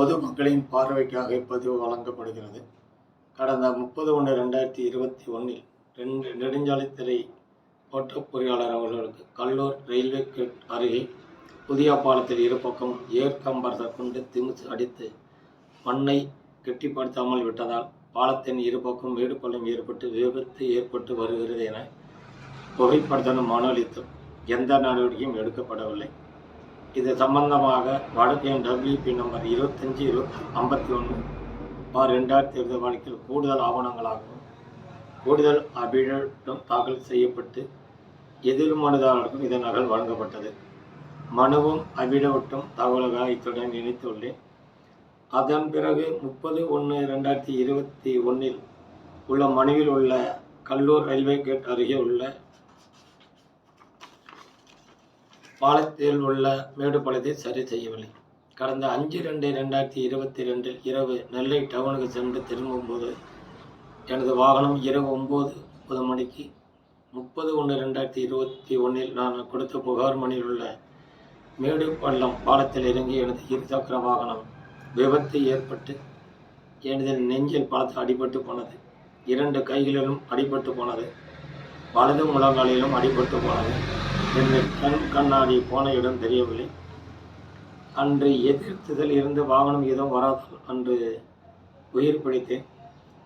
பொதுமக்களின் பார்வைக்காக இப்பதிவு வழங்கப்படுகிறது. கடந்த முப்பது ஒன்று ரெண்டாயிரத்தி இருபத்தி ஒன்றில் ரெண்டு நெடுஞ்சாலைத்துறை ஓட்டப் பொறியாளர் அவர்களுக்கு கல்லூர் ரயில்வே கேட் அருகே புதிய பாலத்தில் இருபக்கம் ஏற்கம்பரத்தை கொண்டு திமிச்சு அடித்து மண்ணை கெட்டிப்படுத்தாமல் விட்டதால் பாலத்தின் இருபக்கம் வீடு பள்ளம் ஏற்பட்டு விபத்து ஏற்பட்டு வருகிறது என புகைப்படத்துடன் மனு அளித்தும் எந்த நடவடிக்கையும் எடுக்கப்படவில்லை. இது சம்பந்தமாக வடக்கின் டபிள்யூபி நம்பர் இருபத்தஞ்சி இருபத்தி ஐம்பத்தி ஒன்று பார் ரெண்டாயிரத்தி இருபது வழக்கில் கூடுதல் ஆவணங்களாகவும் கூடுதல் அபிடம் தாக்கல் செய்யப்பட்டு எதிர் மனுதாரருக்கும் இதன் நகல் வழங்கப்பட்டது. மனுவும் அபிடவட்டும் தகவலாக இத்துடன் இணைத்துள்ளேன். அதன் பிறகு முப்பது ஒன்று ரெண்டாயிரத்தி இருபத்தி ஒன்றில் உள்ள மனுவில் உள்ள கல்லூர் ரயில்வே கேட் அருகே உள்ள பாலத்தில் உள்ள மேடு பாலத்தை சரி செய்யவில்லை. கடந்த அஞ்சு ரெண்டு ரெண்டாயிரத்தி இருபத்தி ரெண்டில் இரவு நெல்லை டவுனுக்கு சென்று திரும்பும்போது எனது வாகனம் இரவு ஒம்பது முப்பது மணிக்கு முப்பது ஒன்று ரெண்டாயிரத்தி இருபத்தி ஒன்றில் நான் கொடுத்த புகார் மணியில் உள்ள மேடு பள்ளம் பாலத்தில் இறங்கி எனது இருசக்கர வாகனம் விபத்து ஏற்பட்டு எனது நெஞ்சில் பாலத்தில் அடிபட்டு போனது. இரண்டு கைகளிலும் அடிபட்டு போனது. வலது முழங்காலிலும் அடிபட்டு போனது என்று கண் கண்ணாடி போன இடம் தெரியவில்லை. அன்று எதிர்த்ததில் இருந்து வாகனம் ஏதும் வராது அன்று உயிர் பிடித்தேன்.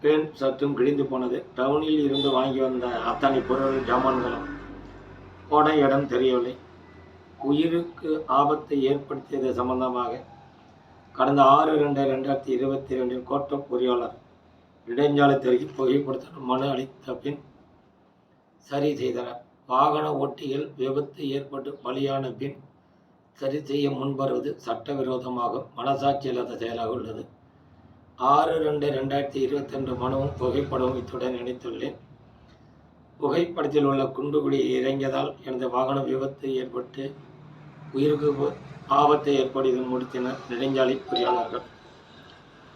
பேன் சற்றும் கிழிந்து போனது. டவுனில் இருந்து வாங்கி வந்த அத்தனை பொருள் ஜாமான்களும் போன இடம் தெரியவில்லை. உயிருக்கு ஆபத்தை ஏற்படுத்தியது சம்பந்தமாக கடந்த ஆறு ரெண்டு ரெண்டாயிரத்தி இருபத்தி ரெண்டில் கோட்ட பொறியாளர் இடைஞ்சாலை இடைஞ்சாலைத்துறைக்கு புகைப்படுத்த மனு அளித்த பின் சரி செய்தனர் வாகன ஓட்டிகள் விபத்து ஏற்பட்டு பலியான பின் சரி செய்ய முன்வருவது சட்டவிரோதமாகும் மனசாட்சி இல்லாத செயலாக உள்ளது. ஆறு ரெண்டு ரெண்டாயிரத்தி இருபத்தி ரெண்டு மனுவும் புகைப்படமும் இத்துடன் இணைத்துள்ளேன். புகைப்படத்தில் உள்ள குண்டுகுடி இறங்கியதால் எனது வாகன விபத்து ஏற்பட்டு உயிருக்கு ஆபத்தை ஏற்படுத்தி முடித்தனர் நெடுஞ்சாலை பொறியாளர்கள்.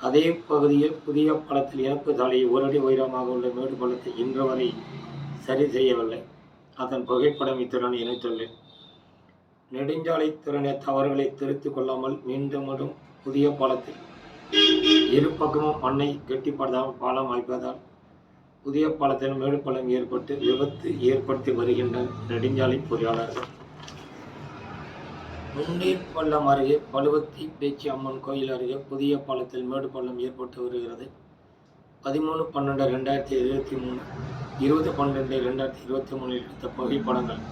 அதே பகுதியில் புதிய படத்தில் இறப்பு சாலையை ஒரு அடி உயரமாக உள்ள மேடு பள்ளத்தை இன்று வரை சரி செய்யவில்லை. அதன் புகைப்படம் இத்துடன் இணைத்துள்ளேன் நெடுஞ்சாலைத்துறையின தவறுகளை திருத்திக் கொள்ளாமல் மீண்டும் மீண்டும் புதிய பாலத்தில் இரு பக்கமும் மண்ணை கெட்டிப்படுத்தாமல் பாலம் அமைப்பதால் புதிய பாலத்தில் மேடு பள்ளம் ஏற்பட்டு விபத்து ஏற்படுத்தி வருகின்ற நெடுஞ்சாலை பொறியாளர்கள். முன்னீர் பள்ளம் அருகே பழுவத்தி பேச்சி அம்மன் கோயில் அருகே புதிய பாலத்தில் மேடு பள்ளம் ஏற்பட்டு வருகிறது. பதிமூணு பன்னெண்டு ரெண்டாயிரத்தி இருபத்தி மூணு இருபது பன்னெண்டு ரெண்டாயிரத்தி இருபத்தி மூணில் எடுத்த புகைப்படங்கள்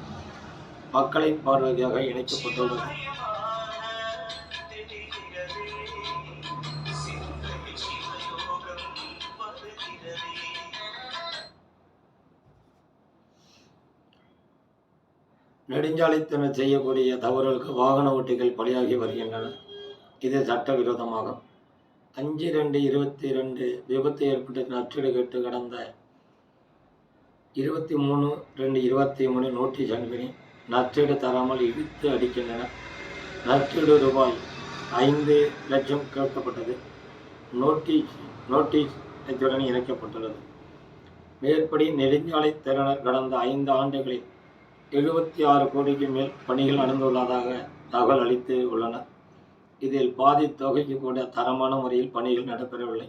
மக்களை பார்வையாக இணைக்கப்பட்டுள்ளது. நெடுஞ்சாலைத்துறை செய்யக்கூடிய தவறுகளுக்கு வாகன ஓட்டிகள் பலியாகி வருகின்றன. இது சட்டவிரோதமாகும். அஞ்சு ரெண்டு இருபத்தி ரெண்டு விபத்து ஏற்பட்டு நஷ்டீடு கேட்டு கடந்த இருபத்தி மூணு ரெண்டு இருபத்தி மூணு நோட்டீஸ் அனுப்பினேன் நஷ்டீடு தராமல் இழுத்து அடிக்கின்றன. நஷ்டீடு ரூபாய் ஐந்து லட்சம் கேட்கப்பட்டது. நோட்டீஸ் நோட்டீஸ் இத்துடன் இணைக்கப்பட்டுள்ளது. மேற்படி நெடுஞ்சாலை திறனர் கடந்த ஐந்து ஆண்டுகளில் எழுபத்தி ஆறு கோடிக்கு மேல் பணிகள் நடந்துள்ளதாக தகவல் அளித்து உள்ளனர் இதில் பாதி தொகைக்கு கூட தரமான முறையில் பணிகள் நடைபெறவில்லை.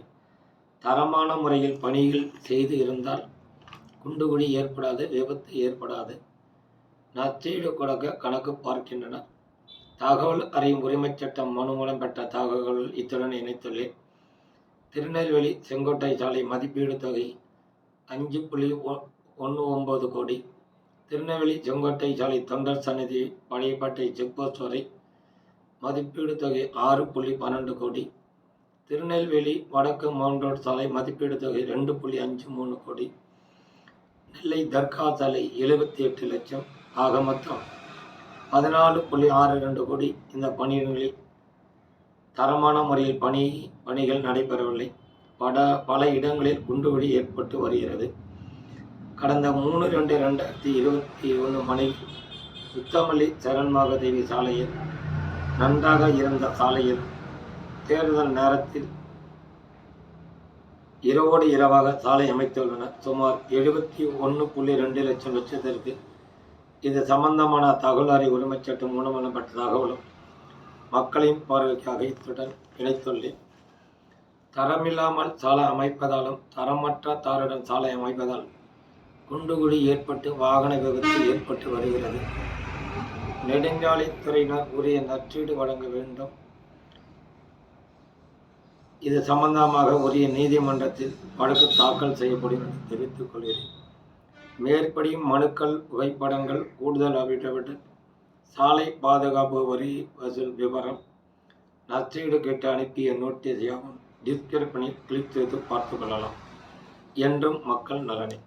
தரமான முறையில் பணிகள் செய்து இருந்தால் குண்டுகுழி ஏற்படாது விபத்து ஏற்படாது. நச்சீடு கொடுக்க கணக்கு பார்க்கின்றனர். தகவல் அறியும் உரிமைச் சட்டம் மனு மூலம் பெற்ற தகவல்கள் இத்துடன் இணைத்துள்ளேன். திருநெல்வேலி செங்கோட்டை சாலை மதிப்பீடு தொகை அஞ்சு புள்ளி ஒன்று ஒம்பது கோடி. திருநெல்வேலி செங்கோட்டை சாலை தொண்டர் சன்னதி பழையப்பாட்டை செக்போஸ்ட் வரை மதிப்பீடு தொகை ஆறு புள்ளி பன்னெண்டு கோடி. திருநெல்வேலி வடக்கு மவுண்ட் ரோட் சாலை மதிப்பீடு தொகை ரெண்டு புள்ளி அஞ்சு மூணு கோடி. நெல்லை தர்கா தலை எழுபத்தி எட்டு லட்சம் ஆக மொத்தம் பதினாலு புள்ளி ஆறு ரெண்டு கோடி. இந்த பணிகளில் தரமான முறையில் பணி பணிகள் நடைபெறவில்லை. பல பல இடங்களில் குண்டுவெடி ஏற்பட்டு வருகிறது. கடந்த மூணு ரெண்டு ரெண்டாயிரத்தி இருபத்தி ஒன்று மணில் சுத்தமல்லி சரண் மகாதேவி சாலையில் நன்றாக இருந்த சாலையில் தேர்தல் நேரத்தில் இரவோடு இரவாக சாலை அமைத்துள்ளனர் சுமார் எழுபத்தி ஒன்று புள்ளி ரெண்டு லட்சம் லட்சத்திற்கு இது சம்பந்தமான தகவல் அறி உரிமைச் சட்டம் மூலம் தகவலும் மக்களின் பார்வைக்காக இத்துடன் இணைத்துள்ளேன். தரமில்லாமல் சாலை அமைப்பதாலும் தரமற்ற தாருடன் சாலை அமைப்பதால் குண்டுகுடி ஏற்பட்டு வாகன விபத்து ஏற்பட்டு வருகிறது. நெடுஞ்சாலைத்துறையினர் உரிய நற்றீடு வழங்க வேண்டும். இது சம்பந்தமாக உரிய நீதிமன்றத்தில் வழக்கு தாக்கல் செய்யப்படும் என தெரிவித்துக் கொள்கிறேன். மேற்படி மனுக்கள் புகைப்படங்கள் கூடுதல் அபிடவிட் சாலை பாதுகாப்பு வரி வசூல் விவரம் நஷ்டீடு கேட்டு அனுப்பிய நோட்டீஸ் யாவும் டிஸ்கிரிப்ஷனில் கிளிக் செய்து பார்த்து கொள்ளலாம் என்றும் மக்கள் நலனே.